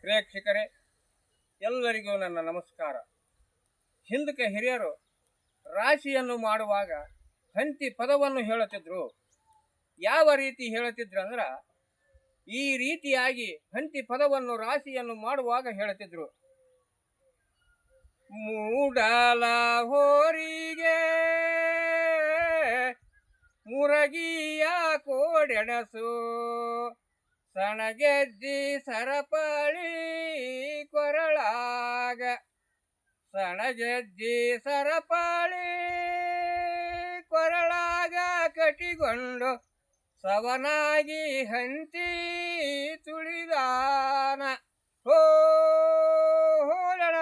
ಪ್ರೇಕ್ಷಕರೇ, ಎಲ್ಲರಿಗೂ ನನ್ನ ನಮಸ್ಕಾರ. ಹಿಂದಕ್ಕೆ ಹಿರಿಯರು, ರಾಶಿಯನ್ನು ಮಾಡುವಾಗ ಹಂತಿ ಪದವನ್ನು ಹೇಳುತ್ತಿದ್ದರು ಯಾವ ರೀತಿ ಹೇಳುತ್ತಿದ್ರು ಅಂದ್ರೆ, ಈ ರೀತಿಯಾಗಿ ಹಂತಿ ಪದವನ್ನು ರಾಶಿಯನ್ನು ಮಾಡುವಾಗ ಹೇಳುತ್ತಿದ್ರು. ಮೂಡಲ ಹೋರಿಗೆ, ಮುರಗಿಯ ಕೋಡೆಣಸು ಸಣಗೆದ್ದಿ ಸರಪಳಿ ಕೊರಳಾಗ. ಸಣಗೆಜ್ಜಿ ಸರಪಳಿ ಕೊರಳಾಗ ಕಟಿಗೊಂಡು ಸವನಾಗಿ ಹಂತಿ ತುಳಿದಾನ. ಹೋ ಹೋಲಣ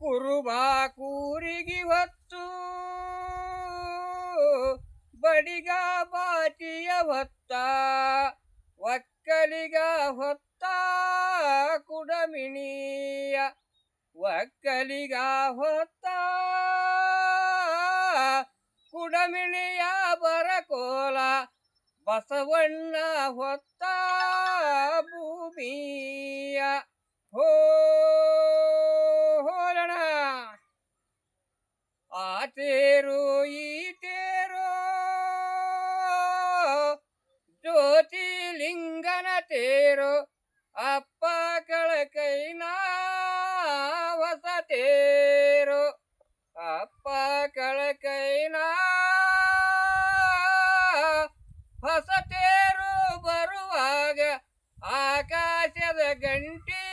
ಕುರುಬಾ ಕೂರಿಗಿ ಹೊತ್ತು ಬಡಿಗ ಬಾಟಿಯ ಹೊತ್ತ, ಒಕ್ಕಲಿಗ ಹೊತ್ತ ಕುಡಮಿಣಿಯ. ಒಕ್ಕಲಿಗ ಹೊತ್ತ ಕುಡಮಿಣಿಯ ಬರಕೋಲ, ಬಸವಣ್ಣ ಹೊತ್ತ ಭೂಮಿಯ. ಹೋ ಹೋಲಣ ಆ ತೇರು ಈ ಜ್ಯೋತಿಲಿಂಗನ ತೇರು, ಅಪ್ಪ ಕಳಕೈನ ಹೊಸ ತೇರು. ಅಪ್ಪ ಕಳಕೈನ ಹೊಸ ತೇರು ಬರುವಾಗ ಆಕಾಶದ ಗಂಟಿ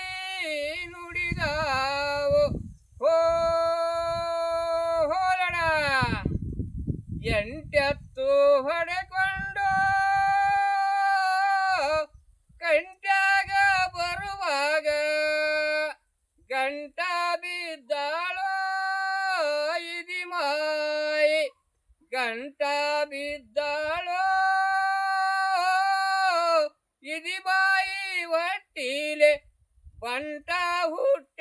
ನುಡಿದಾವು. ಹೋ ಹೋಲಣ ಎಂಟತ್ತು ಹೊಡೆಕೊಂಡು ಕಂಟ್ಯಾಗ ಬರುವಾಗ ಗಂಟ ಬಿದ್ದಾಳೋ ಇದಿ ಮಾಯಿ ಗಂಟ ಬಿದ್ದಾಳೋ ಇದಿ ಬಾಯಿ ಒಟ್ಟಿಲೆ ಬಂಟ ಹುಟ್ಟ